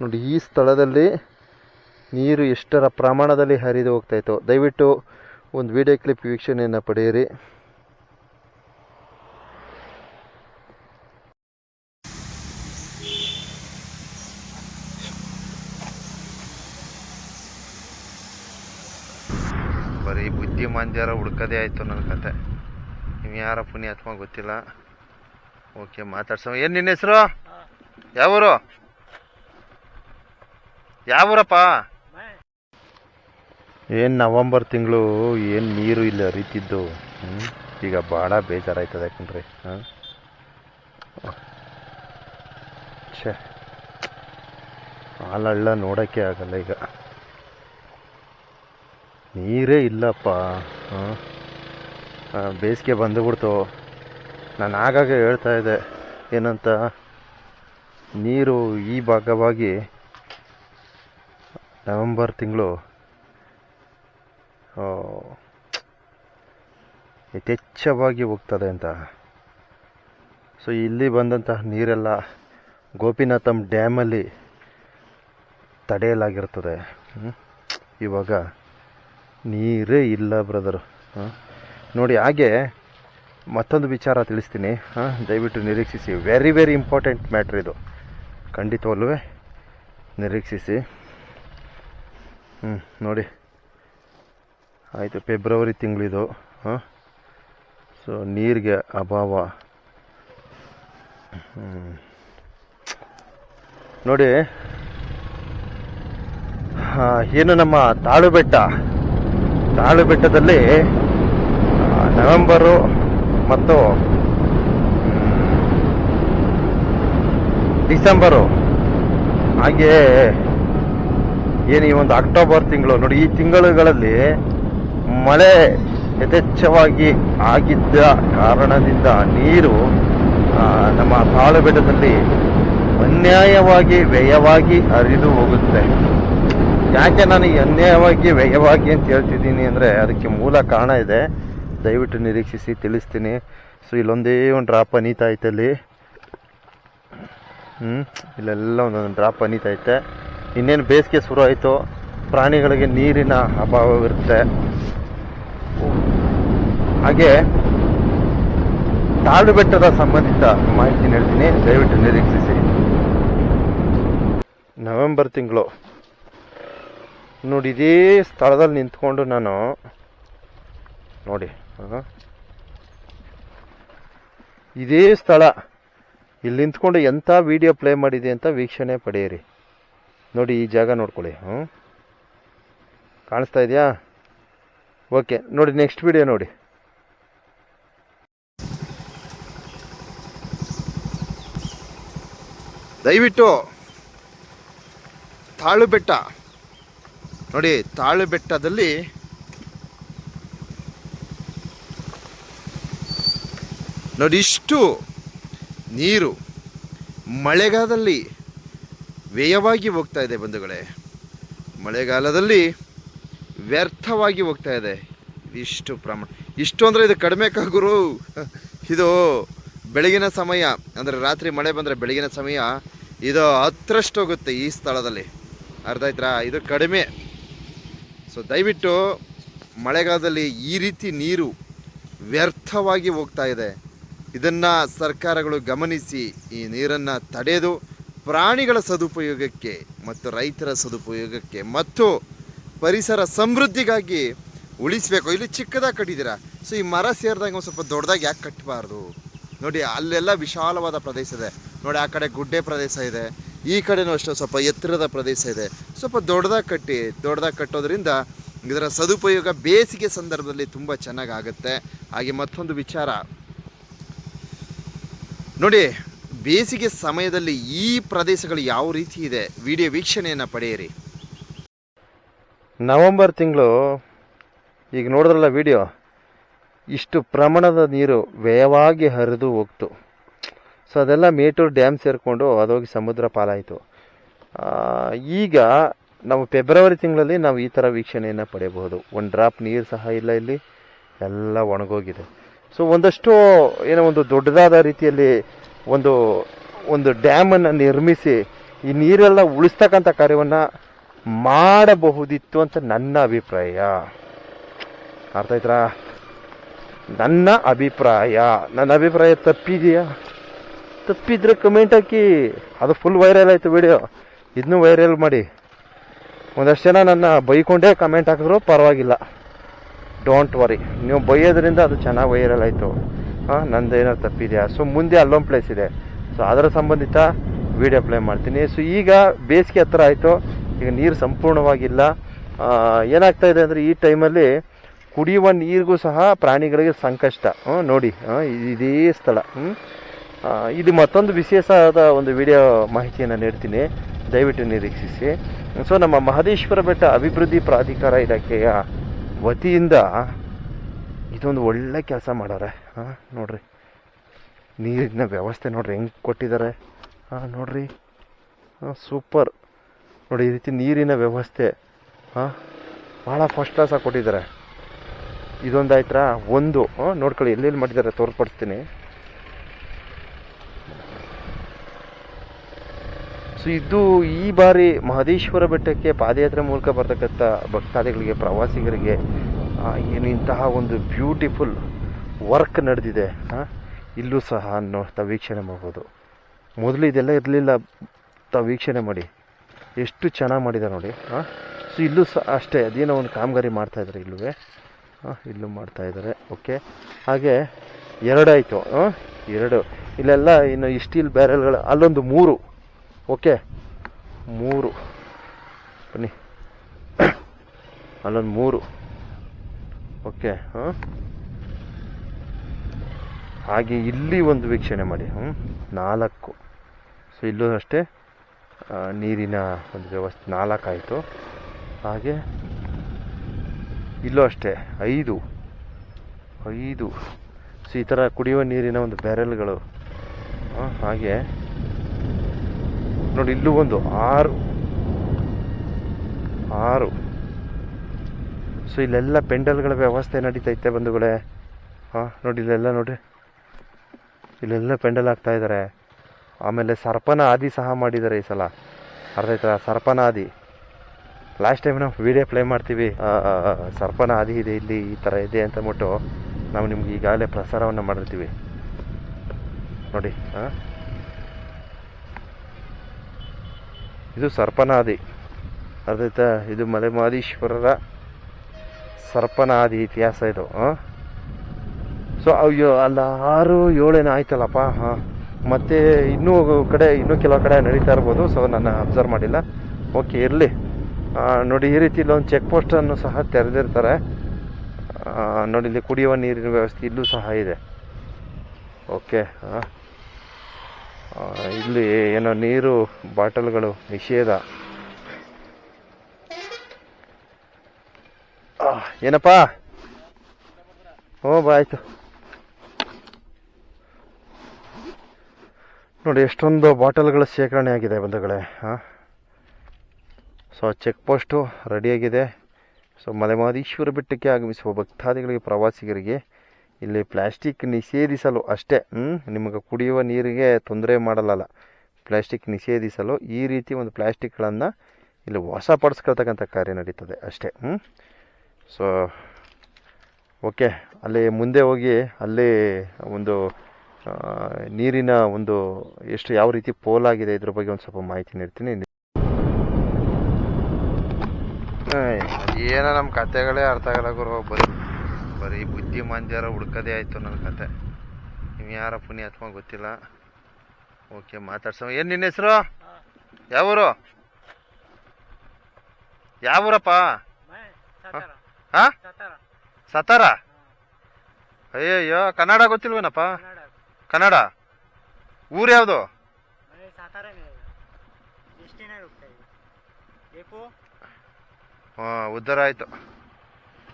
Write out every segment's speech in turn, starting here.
ನೋಡಿ, ಈ ಸ್ಥಳದಲ್ಲಿ ನೀರು ಎಷ್ಟರ ಪ್ರಮಾಣದಲ್ಲಿ ಹರಿದು ಹೋಗ್ತಾಯಿತ್ತು ದಯವಿಟ್ಟು ಒಂದು ವಿಡಿಯೋ ಕ್ಲಿಪ್ ವೀಕ್ಷಣೆಯನ್ನು ಪಡೆಯಿರಿ. ಬರೀ ಬುದ್ಧಿಮಾಂದ್ಯರ ಹುಡ್ಕದೇ ಆಯಿತು ನನ್ನ ಕತೆ. ನೀವು ಯಾರ ಪುಣ್ಯಾತ್ಮ ಗೊತ್ತಿಲ್ಲ. ಓಕೆ ಮಾತಾಡ್ಸೋ ಏನು ನಿನ್ನ ಹೆಸರು? ಯಾವೂರು? ಯಾವೂರಪ್ಪ? ಏನು ನವಂಬರ್ ತಿಂಗಳು, ಏನು ನೀರು ಇಲ್ಲ ಹರಿತಿದ್ದು? ಈಗ ಭಾಳ ಬೇಜಾರಾಯ್ತದೆ ಕಣ್ರಿ, ಹಾಂ? ಹಾಲಳ್ಳ ನೋಡೋಕ್ಕೆ ಆಗಲ್ಲ ಈಗ. ನೀರೇ ಇಲ್ಲಪ್ಪ ಬೇಸಿಗೆ ಬಂದುಬಿಡ್ತು. ನಾನು ಆಗಾಗ ಹೇಳ್ತಾ ಇದ್ದೆ, ಏನಂತ? ನೀರು ಈ ಭಾಗವಾಗಿ ನವೆಂಬರ್ ತಿಂಗಳು. ಯಥೇಚ್ಛವಾಗಿ ಹೋಗ್ತದೆ ಅಂತ. ಸೊ, ಇಲ್ಲಿ ಬಂದಂತಹ ನೀರೆಲ್ಲ ಗೋಪಿನಾಥಂ ಡ್ಯಾಮಲ್ಲಿ ತಡೆಯಲಾಗಿರ್ತದೆ? ಇವಾಗ ನೀರೇ ಇಲ್ಲ, ಬ್ರದರು. ನೋಡಿ, ಹಾಗೆ ಮತ್ತೊಂದು ವಿಚಾರ ತಿಳಿಸ್ತೀನಿ. ಹಾಂ ದಯವಿಟ್ಟು ನಿರೀಕ್ಷಿಸಿ. ವೆರಿ ವೆರಿ ಇಂಪಾರ್ಟೆಂಟ್ ಮ್ಯಾಟ್ರ್ ಇದು. ಖಂಡಿತವಲ್ಲೂ ನಿರೀಕ್ಷಿಸಿ. ಹ್ಞೂ ನೋಡಿ. ಆಯಿತು, ಫೆಬ್ರವರಿ ತಿಂಗಳಿದು, ಹಾಂ? ಸೊ ನೀರಿಗೆ ಅಭಾವ. ನೋಡಿ. ಏನು ನಮ್ಮ ತಾಳು ಬೆಟ್ಟ ತಾಳು ನವೆಂಬರು ಮತ್ತು ಡಿಸೆಂಬರು. ಹಾಗೆ ಏನು ಈ ಒಂದು ಅಕ್ಟೋಬರ್ ತಿಂಗಳು, ನೋಡಿ, ಈ ತಿಂಗಳುಗಳಲ್ಲಿ ಮಳೆ ಯಥೇಚ್ಛವಾಗಿ ಆಗಿದ್ದ ಕಾರಣದಿಂದ ನೀರು ನಮ್ಮ ತಾಳು ಬೆಟ್ಟದಲ್ಲಿ ಅನ್ಯಾಯವಾಗಿ, ವ್ಯಯವಾಗಿ ಹರಿದು ಹೋಗುತ್ತೆ. ಯಾಕೆ ನಾನು ಅನ್ಯಾಯವಾಗಿ, ವ್ಯಯವಾಗಿ ಅಂತ ಹೇಳ್ತಿದ್ದೀನಿ ಅಂದರೆ ಅದಕ್ಕೆ ಮೂಲ ಕಾರಣ ಇದೆ. ದಯವಿಟ್ಟು ನಿರೀಕ್ಷಿಸಿ, ತಿಳಿಸ್ತೀನಿ. ಸೊ, ಇಲ್ಲೊಂದೇ ಒಂದು ಡ್ರಾಪ್ ಅನೀತಾ ಐತೆ ಅಲ್ಲಿ. ಹ್ಞೂ ಇಲ್ಲೆಲ್ಲ ಒಂದೊಂದು ಡ್ರಾಪ್ ಅನೀತಾ ಐತೆ. ಇನ್ನೇನು ಬೇಸಿಗೆ ಶುರು ಆಯಿತು, ಪ್ರಾಣಿಗಳಿಗೆ ನೀರಿನ ಅಭಾವವಿರುತ್ತೆ. ಹಾಗೆ ತಾಳು ಬೆಟ್ಟದ ಸಂಬಂಧಿತ ಮಾಹಿತಿ ಹೇಳ್ತೀನಿ ದಯವಿಟ್ಟು ನಿರೀಕ್ಷಿಸಿ. ನವೆಂಬರ್ ತಿಂಗಳು. ನೋಡಿ, ಇದೇ ಸ್ಥಳದಲ್ಲಿ ನಿಂತ್ಕೊಂಡು ನಾನು ನೋಡಿ ಇದೇ ಸ್ಥಳ. ಇಲ್ಲಿ ನಿಂತ್ಕೊಂಡು ಎಂಥ ವಿಡಿಯೋ ಪ್ಲೇ ಮಾಡಿದೆ ಅಂತ ವೀಕ್ಷಣೆ ಪಡೆಯಿರಿ. ನೋಡಿ, ಈ ಜಾಗ ನೋಡ್ಕೊಳ್ಳಿ. ಹ್ಞೂ? ಕಾಣಿಸ್ತಾ ಇದೆಯಾ? ಓಕೆ, ನೋಡಿ, ನೆಕ್ಸ್ಟ್ ವಿಡಿಯೋ ನೋಡಿ. ದಯವಿಟ್ಟು ತಾಳು ಬೆಟ್ಟ ನೋಡಿ ತಾಳು ಬೆಟ್ಟದಲ್ಲಿ ನೋಡಿ, ಇಷ್ಟು ನೀರು ಮಳೆಗಾಲದಲ್ಲಿ ವ್ಯಯವಾಗಿ ಹೋಗ್ತಾ ಇದೆ ಬಂಧುಗಳೇ. ಮಳೆಗಾಲದಲ್ಲಿ ವ್ಯರ್ಥವಾಗಿ ಹೋಗ್ತಾ ಇದೆ. ಇಷ್ಟು ಪ್ರಮಾಣ ಇಷ್ಟು ಅಂದರೆ ಇದು ಕಡಿಮೆ ಕಾಗುರು ಇದು ಬೆಳಗಿನ ಸಮಯ, ಅಂದರೆ ರಾತ್ರಿ ಮಳೆ ಬಂದರೆ ಬೆಳಗಿನ ಸಮಯ, ಇದು ಹತ್ತರಷ್ಟು ಹೋಗುತ್ತೆ ಈ ಸ್ಥಳದಲ್ಲಿ. ಆಯ್ತಾ ಇದು ಕಡಿಮೆ. ಸೊ ದಯವಿಟ್ಟು ಮಳೆಗಾಲದಲ್ಲಿ ಈ ರೀತಿ ನೀರು ವ್ಯರ್ಥವಾಗಿ ಹೋಗ್ತಾ ಇದೆ. ಇದನ್ನು ಸರ್ಕಾರಗಳು ಗಮನಿಸಿ ಈ ನೀರನ್ನು ತಡೆದು ಪ್ರಾಣಿಗಳ ಸದುಪಯೋಗಕ್ಕೆ ಮತ್ತು ರೈತರ ಸದುಪಯೋಗಕ್ಕೆ ಮತ್ತು ಪರಿಸರ ಸಮೃದ್ಧಿಗಾಗಿ ಉಳಿಸಬೇಕು. ಇಲ್ಲಿ ಚಿಕ್ಕದಾಗಿ ಕಟ್ಟಿದ್ದೀರಾ? ಸೊ, ಈ ಮರ ಸೇರಿದಾಗ ಒಂದು ಸ್ವಲ್ಪ ದೊಡ್ಡದಾಗಿ ಯಾಕೆ ಕಟ್ಟಬಾರ್ದು ನೋಡಿ, ಅಲ್ಲೆಲ್ಲ ವಿಶಾಲವಾದ ಪ್ರದೇಶ ಇದೆ. ನೋಡಿ, ಆ ಕಡೆ ಗುಡ್ಡೆ ಪ್ರದೇಶ ಇದೆ. ಈ ಕಡೆನೂ ಅಷ್ಟೇ ಸ್ವಲ್ಪ ಎತ್ತರದ ಪ್ರದೇಶ ಇದೆ. ಸ್ವಲ್ಪ ದೊಡ್ಡದಾಗಿ ಕಟ್ಟಿ, ದೊಡ್ಡದಾಗಿ ಕಟ್ಟೋದ್ರಿಂದ ಇದರ ಸದುಪಯೋಗ ಬೇಸಿಗೆ ಸಂದರ್ಭದಲ್ಲಿ ತುಂಬ ಚೆನ್ನಾಗಾಗುತ್ತೆ. ಹಾಗೆ ಮತ್ತೊಂದು ವಿಚಾರ. ನೋಡಿ ಬೇಸಿಗೆ ಸಮಯದಲ್ಲಿ ಈ ಪ್ರದೇಶಗಳು ಯಾವ ರೀತಿ ಇದೆ? ವಿಡಿಯೋ ವೀಕ್ಷಣೆಯನ್ನು ಪಡೆಯಿರಿ. ನವೆಂಬರ್ ತಿಂಗಳು, ಈಗ ನೋಡಿದ್ರಲ್ಲ ವಿಡಿಯೋ, ಇಷ್ಟು ಪ್ರಮಾಣದ ನೀರು ವ್ಯಯವಾಗಿ ಹರಿದು ಹೋಗ್ತು. ಸೊ ಅದೆಲ್ಲ ಮೇಟೂರು ಡ್ಯಾಮ್ ಸೇರಿಕೊಂಡು ಅದೋಗಿ ಸಮುದ್ರ ಪಾಲಾಯಿತು. ಈಗ ನಾವು ಫೆಬ್ರವರಿ ತಿಂಗಳಲ್ಲಿ ನಾವು ಈ ಥರ ವೀಕ್ಷಣೆಯನ್ನು ಪಡೆಯಬಹುದು. ಒಂದು ಡ್ರಾಪ್ ನೀರು ಸಹ ಇಲ್ಲ ಇಲ್ಲಿ. ಎಲ್ಲ ಒಣಗೋಗಿದೆ. ಸೊ ಒಂದಷ್ಟು ಏನೋ ಒಂದು ದೊಡ್ಡದಾದ ರೀತಿಯಲ್ಲಿ ಒಂದು ಒಂದು ಡ್ಯಾಮನ್ನು ನಿರ್ಮಿಸಿ ಈ ನೀರೆಲ್ಲ ಉಳಿಸ್ತಕ್ಕಂಥ ಕಾರ್ಯವನ್ನು ಮಾಡಬಹುದಿತ್ತು ಅಂತ ನನ್ನ ಅಭಿಪ್ರಾಯ. ಅರ್ಥ ಆಯ್ತಾ ನನ್ನ ಅಭಿಪ್ರಾಯ. ನನ್ನ ಅಭಿಪ್ರಾಯ ತಪ್ಪಿದೆಯಾ? ತಪ್ಪಿದ್ರೆ ಕಮೆಂಟ್ ಹಾಕಿ. ಅದು ಫುಲ್ ವೈರಲ್ ಆಯಿತು ವಿಡಿಯೋ ಇದನ್ನೂ ವೈರಲ್ ಮಾಡಿ. ಒಂದಷ್ಟು ಜನ ನನ್ನ ಬೈಕೊಂಡೇ ಕಮೆಂಟ್ ಹಾಕಿದ್ರು ಪರವಾಗಿಲ್ಲ. ಡೋಂಟ್ ವರಿ ನೀವು ಬೈಯೋದ್ರಿಂದ ಅದು ಚೆನ್ನಾಗಿ ವೈರಲ್ ಆಯಿತು. ನಂದೇನೋ ತಪ್ಪಿದೆಯಾ? ಸೊ ಮುಂದೆ ಅಲ್ಲೊಂದು ಪ್ಲೇಸ್ ಇದೆ. ಸೊ ಅದರ ಸಂಬಂಧಿತ ವಿಡಿಯೋ ಪ್ಲೇ ಮಾಡ್ತೀನಿ. ಸೊ ಈಗ ಬೇಸಿಗೆ ಹತ್ರ ಆಯಿತು. ಈಗ ನೀರು ಸಂಪೂರ್ಣವಾಗಿಲ್ಲ. ಏನಾಗ್ತಾ ಇದೆ ಅಂದರೆ ಈ ಟೈಮಲ್ಲಿ ಕುಡಿಯುವ ನೀರಿಗೂ ಸಹ ಪ್ರಾಣಿಗಳಿಗೆ ಸಂಕಷ್ಟ. ನೋಡಿ. ಇದೇ ಸ್ಥಳ. ಇದು ಮತ್ತೊಂದು ವಿಶೇಷವಾದ ಒಂದು ವಿಡಿಯೋ ಮಾಹಿತಿಯನ್ನು ನೀಡ್ತೀನಿ. ದಯವಿಟ್ಟು ನಿರೀಕ್ಷಿಸಿ. ಸೊ ನಮ್ಮ ಮಹದೇಶ್ವರ ಬೆಟ್ಟ ಅಭಿವೃದ್ಧಿ ಪ್ರಾಧಿಕಾರ ಇಲಾಖೆಯ ವತಿಯಿಂದ ಇದೊಂದು ಒಳ್ಳೆ ಕೆಲಸ ಮಾಡಾರೆ ಹಾಂ, ನೋಡ್ರಿ. ನೀರಿನ ವ್ಯವಸ್ಥೆ ನೋಡ್ರಿ, ಹೆಂಗೆ ಕೊಟ್ಟಿದ್ದಾರೆ ಹಾಂ, ನೋಡ್ರಿ. ಹಾಂ, ಸೂಪರ್. ನೋಡಿ, ಈ ರೀತಿ ನೀರಿನ ವ್ಯವಸ್ಥೆ. ಹಾಂ ಭಾಳ ಫಸ್ಟ್ ಕ್ಲಾಸಾಗಿ ಕೊಟ್ಟಿದ್ದಾರೆ ಇದೊಂದು ಆಯ್ತಾ ಒಂದು. ನೋಡ್ಕೊಳ್ಳಿ, ಎಲ್ಲೆಲ್ಲಿ ಮಾಡಿದ್ದಾರೆ ತೋರ್ಪಡಿಸ್ತೀನಿ. ಸೊ ಇದು ಈ ಬಾರಿ ಮಹದೇಶ್ವರ ಬೆಟ್ಟಕ್ಕೆ ಪಾದಯಾತ್ರೆ ಮೂಲಕ ಬರ್ತಕ್ಕಂಥ ಭಕ್ತಾದಿಗಳಿಗೆ, ಪ್ರವಾಸಿಗರಿಗೆ ಏನು ಇಂತಹ ಒಂದು ಬ್ಯೂಟಿಫುಲ್ ವರ್ಕ್ ನಡೆದಿದೆ ಇಲ್ಲೂ ಸಹ ತಾವು ವೀಕ್ಷಣೆ ಮಾಡ್ಬೋದು. ಮೊದಲು ಇದೆಲ್ಲ ಇರಲಿಲ್ಲ ತಾವು ವೀಕ್ಷಣೆ ಮಾಡಿ. ಎಷ್ಟು ಚೆನ್ನಾಗಿ ಮಾಡಿದ್ದಾರೆ ನೋಡಿ ಸೊ ಇಲ್ಲೂ ಸಹ ಅಷ್ಟೇ, ಅದೇನೋ ಒಂದು ಕಾಮಗಾರಿ ಮಾಡ್ತಾಯಿದ್ದಾರೆ ಇಲ್ಲೂ ಇಲ್ಲೂ ಮಾಡ್ತಾಯಿದ್ದಾರೆ ಓಕೆ. ಹಾಗೆ ಎರಡಾಯಿತು ಎರಡು. ಇಲ್ಲೆಲ್ಲ ಇನ್ನು ಸ್ಟೀಲ್ ಬ್ಯಾರೆಲ್ಗಳು ಅಲ್ಲೊಂದು ಮೂರು, ಓಕೆ. ಮೂರು. ಬನ್ನಿ. ಅಲ್ಲೊಂದು ಮೂರು. ಓಕೆ ಹಾಂ ಹಾಗೆ ಇಲ್ಲಿ ಒಂದು ವೀಕ್ಷಣೆ ಮಾಡಿ ಹ್ಞೂ ನಾಲ್ಕು. ಸೊ ಇಲ್ಲೂ ಅಷ್ಟೇ ನೀರಿನ ಒಂದು ವ್ಯವಸ್ಥೆ, ನಾಲ್ಕಾಯಿತು. ಹಾಗೆ ಇಲ್ಲೂ ಅಷ್ಟೇ, ಐದು. ಐದು. ಸೊ ಈ ಥರ ಕುಡಿಯುವ ನೀರಿನ ಒಂದು ಬ್ಯಾರೆಲ್ಗಳು ಹಾಗೆ ನೋಡಿ, ಇಲ್ಲೂ ಒಂದು ಆರು. ಆರು. ಸೊ ಇಲ್ಲೆಲ್ಲ ಪೆಂಡಲ್ಗಳ ವ್ಯವಸ್ಥೆ ನಡೀತೈತೆ ಬಂಧುಗಳೇ. ಹಾಂ ನೋಡಿ, ಇಲ್ಲೆಲ್ಲ ನೋಡಿ ಇಲ್ಲೆಲ್ಲ ಪೆಂಡಲ್ ಆಗ್ತಾ ಇದ್ದಾರೆ ಆಮೇಲೆ ಸರ್ಪನ ಆದಿ ಸಹ ಮಾಡಿದ್ದಾರೆ ಈ ಸಲ. ಅರ್ಥ ಆಯ್ತಾ? ಸರ್ಪನ ಆದಿ. ಲಾಸ್ಟ್ ಟೈಮ್ ನಾವು ವಿಡಿಯೋ ಪ್ಲೇ ಮಾಡ್ತೀವಿ. ಸರ್ಪನ ಆದಿ ಇದೆ, ಇಲ್ಲಿ ಈ ಥರ ಇದೆ ಅಂತ ಅಂದ್ಬಿಟ್ಟು ನಾವು ನಿಮ್ಗೆ ಈಗಾಗಲೇ ಪ್ರಸಾರವನ್ನು ಮಾಡಿರ್ತೀವಿ. ನೋಡಿ ಹಾಂ ಇದು ಸರ್ಪನಾದಿ ಅರ್ಥ ಇದು ಮಲೆ ಮಹದೇಶ್ವರರ ಸರ್ಪನಾದಿ ಇತಿಹಾಸ ಇದು ಸೊ ಅಯ್ಯೋ ಅಲ್ಲ ಆರು ಏಳೇನೋ ಆಯ್ತಲ್ಲಪ್ಪ, ಹಾಂ? ಮತ್ತು ಇನ್ನೂ ಕಡೆ, ಇನ್ನೂ ಕೆಲವು ಕಡೆ ನಡೀತಾ ಇರ್ಬೋದು ಸೊ ನಾನು ಅಬ್ಸರ್ವ್ ಮಾಡಿಲ್ಲ. ಓಕೆ ಇರಲಿ. ನೋಡಿ, ಈ ರೀತಿ ಇಲ್ಲೊಂದು ಚೆಕ್ ಪೋಸ್ಟನ್ನು ಸಹ ತೆರೆದಿರ್ತಾರೆ. ನೋಡಿ, ಇಲ್ಲಿ ಕುಡಿಯುವ ನೀರಿನ ವ್ಯವಸ್ಥೆ ಇಲ್ಲೂ ಸಹ ಇದೆ. ಓಕೆ ಇಲ್ಲಿ ಏನೋ ನೀರು ಬಾಟಲ್ಗಳು ನಿಷೇಧ. ಏನಪ್ಪ? ಹ್ಞೂ ಬಾ, ಆಯ್ತು. ನೋಡಿ, ಎಷ್ಟೊಂದು ಬಾಟಲ್ಗಳ ಶೇಖರಣೆ ಆಗಿದೆ ಬಂಧುಗಳೇ ಹಾಂ ಸೊ ಚೆಕ್ ಪೋಸ್ಟು ರೆಡಿಯಾಗಿದೆ ಸೊ ಮಲೆಮಾದೀಶ್ವರ ಬೆಟ್ಟಕ್ಕೆ ಆಗಮಿಸುವ ಭಕ್ತಾದಿಗಳಿಗೆ, ಪ್ರವಾಸಿಗರಿಗೆ ಇಲ್ಲಿ ಪ್ಲಾಸ್ಟಿಕ್ ನಿಷೇಧಿಸಲು ಅಷ್ಟೇ ನಿಮಗೆ ಕುಡಿಯುವ ನೀರಿಗೆ ತೊಂದರೆ ಮಾಡಲ್ಲ ಪ್ಲಾಸ್ಟಿಕ್ ನಿಷೇಧಿಸಲು ಈ ರೀತಿ ಒಂದು ಪ್ಲಾಸ್ಟಿಕ್ಗಳನ್ನು ಇಲ್ಲಿ ವಶಪಡಿಸ್ಕೊಳ್ತಕ್ಕಂಥ ಕಾರ್ಯ ನಡೀತದೆ ಅಷ್ಟೇ ಹ್ಞೂ ಸೊ ಓಕೆ ಅಲ್ಲಿ ಮುಂದೆ ಹೋಗಿ ಅಲ್ಲಿ ಒಂದು ನೀರಿನ ಒಂದು ಎಷ್ಟು ಯಾವ ರೀತಿ ಪೋಲಾಗಿದೆ ಇದ್ರ ಬಗ್ಗೆ ಒಂದು ಸ್ವಲ್ಪ ಮಾಹಿತಿ ನೀಡ್ತೀನಿ. ಏನೋ ನಮ್ಮ ಕತೆಗಳೇ ಅರ್ಥ ಆಗಲ್ಲ ಗುರು ಬರೀ ಬರೀ ಬುದ್ಧಿ ಮಂದ್ಯಾರ ಹುಡ್ಕೋದೇ ಆಯಿತು ನನ್ನ ಕತೆ. ನೀವು ಯಾರ ಪುಣ್ಯಾತ್ಮ ಗೊತ್ತಿಲ್ಲ. ಓಕೆ ಮಾತಾಡ್ಸೋ. ಏನು ನಿನ್ನ ಹೆಸರು? ಯಾವೂರು? ಯಾವೂರಪ್ಪ? ಹಾಂ ಸತಾರ. ಅಯ್ಯಯ್ಯೋ ಕನ್ನಡ ಗೊತ್ತಿಲ್ವೇನಪ್ಪ? ಕನ್ನಡ. ಊರು ಯಾವುದು? ಹಾಂ ಉದ್ಧಾರ ಆಯಿತು.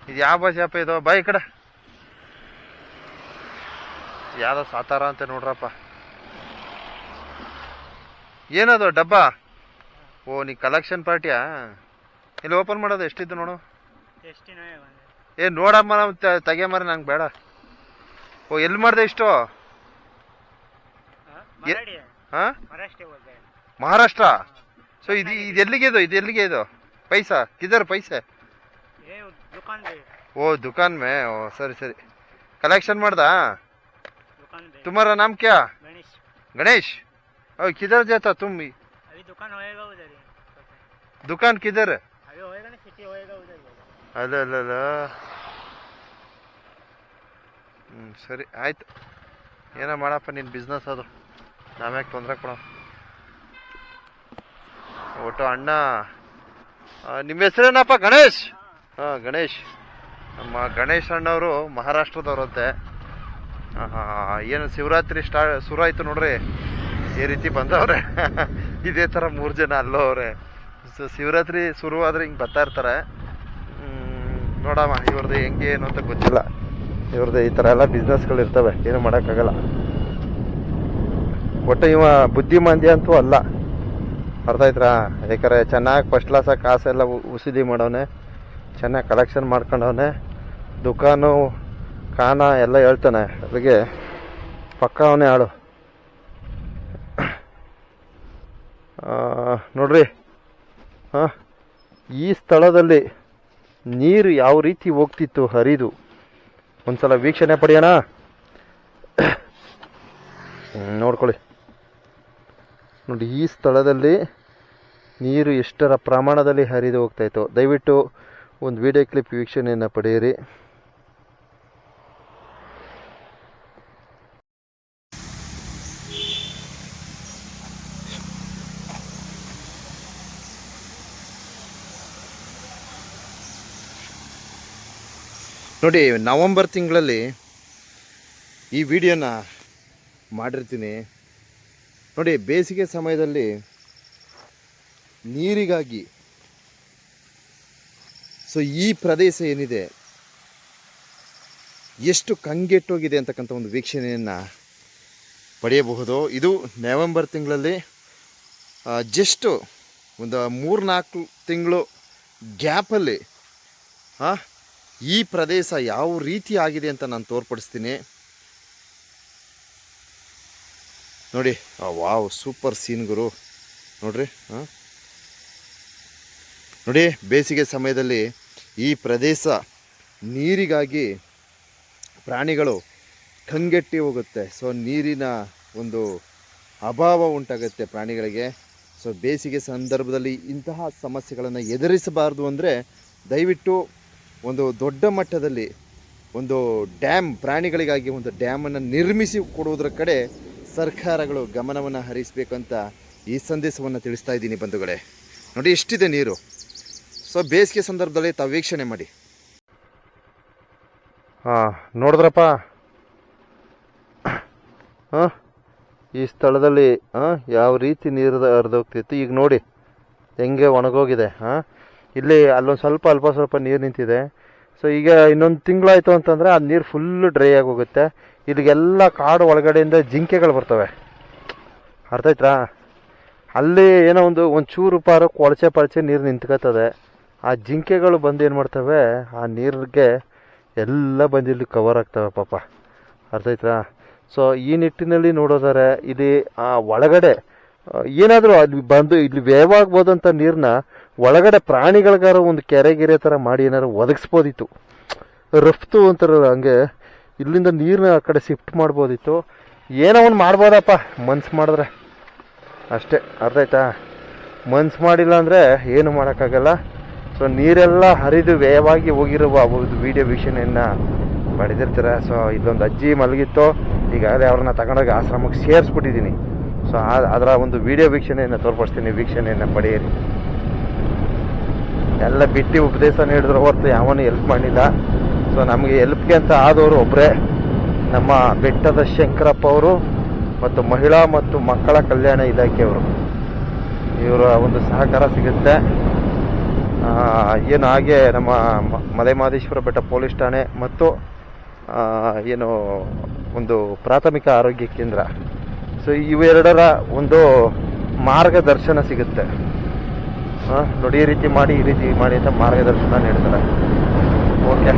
ಇದು ಯಾವ ಭಾಷೆ ಯಾಪ ಇದು? ಬಾ ಈ ಕಡೆ. ಯಾವ್ದೋ ಸಾತಾರ ಅಂತ ನೋಡ್ರಪ್ಪ. ಏನದು ಡಬ್ಬ? ಓ ನೀ ಕಲೆಕ್ಷನ್ ಪಾರ್ಟಿಯಾ ಇಲ್ಲಿ ಓಪನ್ ಮಾಡೋದು ಎಷ್ಟಿದ್ದು ನೋಡು. ಏ ನೋಡಮ್ಮ ನಾವು ತೆಗಿಯಮ್ಮರ ನಂಗೆ ಬೇಡ ಓ ಎಲ್ಲಿ ಮಾಡಿದೆ ಇಷ್ಟು ಮರಾಠಿ ಹಾಂ ಮಹಾರಾಷ್ಟ್ರ ಹೋಗ್ತಾ ಇದೆ ಮಹಾರಾಷ್ಟ್ರ ಸೊ ಇದು ಇದು ಎಲ್ಲಿಗೆ ಇದು ಇದು ಎಲ್ಲಿಗೆ ಇದು ಪೈಸಾ ಕಿದರ್ ಪೈಸೆ ये दुकान पे ಓ ದುಕಾನ್ ಮೇ ಓ ಸರಿ ಸರಿ ಕಲೆಕ್ಷನ್ ಮಾಡ್ದಾ दुकान पे तुम्हारा नाम क्या गणेश गणेश ओ किधर जाता तुम अभी दुकान होएगा उधर ही दुकान किधर है अभी होएगा ना सिटी होएगा उधर ही होगा। ಅಲ್ಲ ಹ್ಞೂ ಸರಿ, ಆಯ್ತು. ಏನೋ ಮಾಡಪ್ಪ ನಿನ್ನ ಬಿಸ್ನೆಸ್ ಅದು. ನಾವ್ಯಾಕೆ ತೊಂದರೆ ಕೊಡ ಒಟ್ಟು ಅಣ್ಣ ನಿಮ್ಮ ಹೆಸರೇನಪ್ಪ? ಗಣೇಶ್? ಹಾಂ, ಗಣೇಶ್. ನಮ್ಮ ಗಣೇಶ್ ಅಣ್ಣವರು ಮಹಾರಾಷ್ಟ್ರದವ್ರಂತೆ. ಏನು ಶಿವರಾತ್ರಿ ಸ್ಟಾ ಶುರು ಆಯ್ತು ನೋಡ್ರಿ. ಈ ರೀತಿ ಬಂದವ್ರೆ. ಇದೇ ಥರ ಮೂರು ಜನ ಅಲ್ಲೋ ಅವ್ರೆ ಸೊ, ಶಿವರಾತ್ರಿ ಶುರುವಾದ್ರೆ ಹಿಂಗೆ ಬರ್ತಾ ಇರ್ತಾರೆ. ನೋಡಮ್ಮ ಇವ್ರದ್ದು ಹೆಂಗೆ ಏನು ಅಂತ ಗೊತ್ತಿಲ್ಲ. ಇವ್ರದ್ದು ಈ ಥರ ಎಲ್ಲ ಬಿಸ್ನೆಸ್ಗಳು ಇರ್ತವೆ, ಏನು ಮಾಡೋಕ್ಕಾಗಲ್ಲ. ಒಟ್ಟು ಇವ ಬುದ್ಧಿಮಾಂದ್ಯ ಅಂತೂ ಅಲ್ಲ. ಅರ್ಥ ಆಯ್ತಾ ಯಾಕಂದ್ರೆ ಚೆನ್ನಾಗಿ ಫಸ್ಟ್ ಕ್ಲಾಸಾಗಿ ಕಾಸೆಲ್ಲ ಉಸಿದಿ ಮಾಡವನೆ, ಚೆನ್ನಾಗಿ ಕಲೆಕ್ಷನ್ ಮಾಡ್ಕೊಂಡವನೆ, ದುಕಾನು ಕಾನ ಎಲ್ಲ ಹೇಳ್ತಾನೆ. ಅದಕ್ಕೆ ಪಕ್ಕ ಅವನೇ ಆಳು. ನೋಡ್ರಿ. ಹಾಂ ಈ ಸ್ಥಳದಲ್ಲಿ ನೀರು ಯಾವ ರೀತಿ ಹೋಗ್ತಿತ್ತು ಹರಿದು? ಒಂದ್ಸಲ ವೀಕ್ಷಣೆ ಪಡೆಯೋಣ. ನೋಡ್ಕೊಳ್ಳಿ. ನೋಡಿ, ಈ ಸ್ಥಳದಲ್ಲಿ ನೀರು ಎಷ್ಟರ ಪ್ರಮಾಣದಲ್ಲಿ ಹರಿದು ಹೋಗ್ತಾ ಇತ್ತು. ದಯವಿಟ್ಟು ಒಂದು ವಿಡಿಯೋ ಕ್ಲಿಪ್ ವೀಕ್ಷಣೆಯನ್ನು ಪಡೆಯಿರಿ. ನೋಡಿ, ನವಂಬರ್ ತಿಂಗಳಲ್ಲಿ ಈ ವಿಡಿಯೋನ ಮಾಡಿರ್ತೀನಿ. ನೋಡಿ, ಬೇಸಿಗೆ ಸಮಯದಲ್ಲಿ ನೀರಿಗಾಗಿ ಸೊ, ಈ ಪ್ರದೇಶ ಏನಿದೆ? ಎಷ್ಟು ಕಂಗೆಟ್ಟೋಗಿದೆ ಅಂತಕ್ಕಂಥ ಒಂದು ವೀಕ್ಷಣೆಯನ್ನು ಪಡೆಯಬಹುದು. ಇದು ನವೆಂಬರ್ ತಿಂಗಳಲ್ಲಿ ಜಸ್ಟು ಒಂದು ಮೂರು ನಾಲ್ಕು ತಿಂಗಳು ಗ್ಯಾಪಲ್ಲಿ ಹಾಂ ಈ ಪ್ರದೇಶ ಯಾವ ರೀತಿ ಆಗಿದೆ ಅಂತ ನಾನು ತೋರ್ಪಡಿಸ್ತೀನಿ. ನೋಡಿ ವಾವ್, ಸೂಪರ್ ಸೀನ್ ಗುರು. ನೋಡ್ರಿ ಹಾಂ ನೋಡಿ, ಬೇಸಿಗೆ ಸಮಯದಲ್ಲಿ ಈ ಪ್ರದೇಶ ನೀರಿಗಾಗಿ ಪ್ರಾಣಿಗಳು ಕಂಗೆಟ್ಟಿ ಹೋಗುತ್ತೆ. ಸೊ, ನೀರಿನ ಒಂದು ಅಭಾವ ಉಂಟಾಗುತ್ತೆ ಪ್ರಾಣಿಗಳಿಗೆ. ಸೊ, ಬೇಸಿಗೆ ಸಂದರ್ಭದಲ್ಲಿ ಇಂತಹ ಸಮಸ್ಯೆಗಳನ್ನು ಎದುರಿಸಬಾರ್ದು ಅಂದರೆ ದಯವಿಟ್ಟು ಒಂದು ದೊಡ್ಡ ಮಟ್ಟದಲ್ಲಿ ಒಂದು ಡ್ಯಾಮ್, ಪ್ರಾಣಿಗಳಿಗಾಗಿ ಒಂದು ಡ್ಯಾಮನ್ನು ನಿರ್ಮಿಸಿ ಕೊಡುವುದರ ಕಡೆ ಸರ್ಕಾರಗಳು ಗಮನವನ್ನು ಹರಿಸಬೇಕಂತ ಈ ಸಂದೇಶವನ್ನು ತಿಳಿಸ್ತಾ ಇದ್ದೀನಿ ಬಂಧುಗಳೇ. ನೋಡಿ ಎಷ್ಟಿದೆ ನೀರು. ಸೊ, ಬೇಸಿಗೆ ಸಂದರ್ಭದಲ್ಲಿ ತಾವು ವೀಕ್ಷಣೆ ಮಾಡಿ. ಹಾಂ ನೋಡಿದ್ರಪ್ಪ. ಹಾಂ ಈ ಸ್ಥಳದಲ್ಲಿ ಯಾವ ರೀತಿ ನೀರು ಹರಿದೋಗ್ತಿತ್ತು. ಈಗ ನೋಡಿ, ಹೆಂಗೆ ಒಣಗೋಗಿದೆ ಹಾಂ ಇಲ್ಲಿ ಅಲ್ಲೊಂದು ಸ್ವಲ್ಪ ಅಲ್ಪ ಸ್ವಲ್ಪ ನೀರು ನಿಂತಿದೆ. ಸೊ ಈಗ ಇನ್ನೊಂದು ತಿಂಗಳಾಯ್ತು ಅಂತಂದರೆ ಆ ನೀರು ಫುಲ್ಲು ಡ್ರೈ ಆಗಿ ಹೋಗುತ್ತೆ ಇಲ್ಲಿಗೆಲ್ಲ ಕಾಡು ಒಳಗಡೆಯಿಂದ ಜಿಂಕೆಗಳು ಬರ್ತವೆ. ಅರ್ಥ ಆಯ್ತಾ? ಅಲ್ಲಿ ಏನೋ ಒಂದು ಒಂದು ಚೂರು ಪಾರು ಕೊಳಚೆ ಪಳಚೆ ನೀರು ನಿಂತ್ಕೋತದೆ ಆ ಜಿಂಕೆಗಳು ಬಂದು ಏನು ಮಾಡ್ತವೆ? ಆ ನೀರಿಗೆ ಎಲ್ಲ ಬಂದು ಕವರ್ ಆಗ್ತವೆ ಪಾಪ. ಅರ್ಥ ಆಯ್ತಾ? ಸೊ ಈ ನಿಟ್ಟಿನಲ್ಲಿ ನೋಡೋದಾರೆ ಇಲ್ಲಿ, ಆ ಒಳಗಡೆ ಏನಾದರೂ ಅಲ್ಲಿ ಬಂದು ಇಲ್ಲಿ ವ್ಯಯವಾಗ್ಬೋದಂಥ ನೀರನ್ನ ಒಳಗಡೆ ಪ್ರಾಣಿಗಳಿಗಾರ ಒಂದು ಕೆರೆ ಗಿರೆ ಥರ ಮಾಡಿ ಏನಾರು ಒದಗಿಸ್ಬೋದಿತ್ತು. ರಫ್ತು ಅಂತಾರ ಹಂಗೆ ಇಲ್ಲಿಂದ ನೀರನ್ನ ಆ ಕಡೆ ಶಿಫ್ಟ್ ಮಾಡ್ಬೋದಿತ್ತು. ಏನೋ ಒಂದು ಮಾಡ್ಬೋದಪ್ಪ, ಮನ್ಸು ಮಾಡಿದ್ರೆ. ಅಷ್ಟೇ, ಅರ್ಥ ಆಯ್ತಾ? ಮನ್ಸು ಮಾಡಿಲ್ಲ ಅಂದರೆ ಏನು ಮಾಡೋಕ್ಕಾಗಲ್ಲ. ಸೊ ನೀರೆಲ್ಲ ಹರಿದು ವ್ಯಯವಾಗಿ ಹೋಗಿರುವ ಒಂದು ವೀಡಿಯೋ ವೀಕ್ಷಣೆಯನ್ನು ಪಡೆದಿರ್ತಾರೆ ಸೊ ಇದೊಂದು ಅಜ್ಜಿ ಮಲಗಿತ್ತು. ಈಗಾಗಲೇ ಅವ್ರನ್ನ ತಗೊಂಡೋಗಿ ಆಶ್ರಮಕ್ಕೆ ಸೇರಿಸ್ಬಿಟ್ಟಿದ್ದೀನಿ. ಸೊ ಅದರ ಒಂದು ವೀಡಿಯೋ ವೀಕ್ಷಣೆಯನ್ನು ತೋರ್ಪಡಿಸ್ತೀನಿ. ವೀಕ್ಷಣೆಯನ್ನು ಪಡೆಯಿರಿ. ಎಲ್ಲ ಬಿಟ್ಟು ಉಪದೇಶ ನೀಡಿದ್ರು ಹೊರತು ಯಾವನು ಹೆಲ್ಪ್ ಮಾಡಿಲ್ಲ. ಸೊ ನಮಗೆ ಎಲ್ಪ್ಗೆ ಅಂತ ಆದವರು ಒಬ್ಬರೇ ನಮ್ಮ ಬೆಟ್ಟದ ಶಂಕರಪ್ಪ ಅವರು ಮತ್ತು ಮಹಿಳಾ ಮತ್ತು ಮಕ್ಕಳ ಕಲ್ಯಾಣ ಇಲಾಖೆಯವರು. ಇವರ ಒಂದು ಸಹಕಾರ ಸಿಗುತ್ತೆ. ಏನು ಹಾಗೆ ನಮ್ಮ ಮಲೆಮಹದೇಶ್ವರ ಬೆಟ್ಟ ಪೊಲೀಸ್ ಠಾಣೆ ಮತ್ತು ಏನು ಒಂದು ಪ್ರಾಥಮಿಕ ಆರೋಗ್ಯ ಕೇಂದ್ರ. ಸೊ ಇವೆರಡರ ಒಂದು ಮಾರ್ಗದರ್ಶನ ಸಿಗುತ್ತೆ. ನೋಡಿ ಈ ರೀತಿ ಮಾಡಿ ಈ ರೀತಿ ಮಾಡಿ ಅಂತ ಮಾರ್ಗದರ್ಶನ ನೀಡ್ತಾರೆ. ಓಕೆ.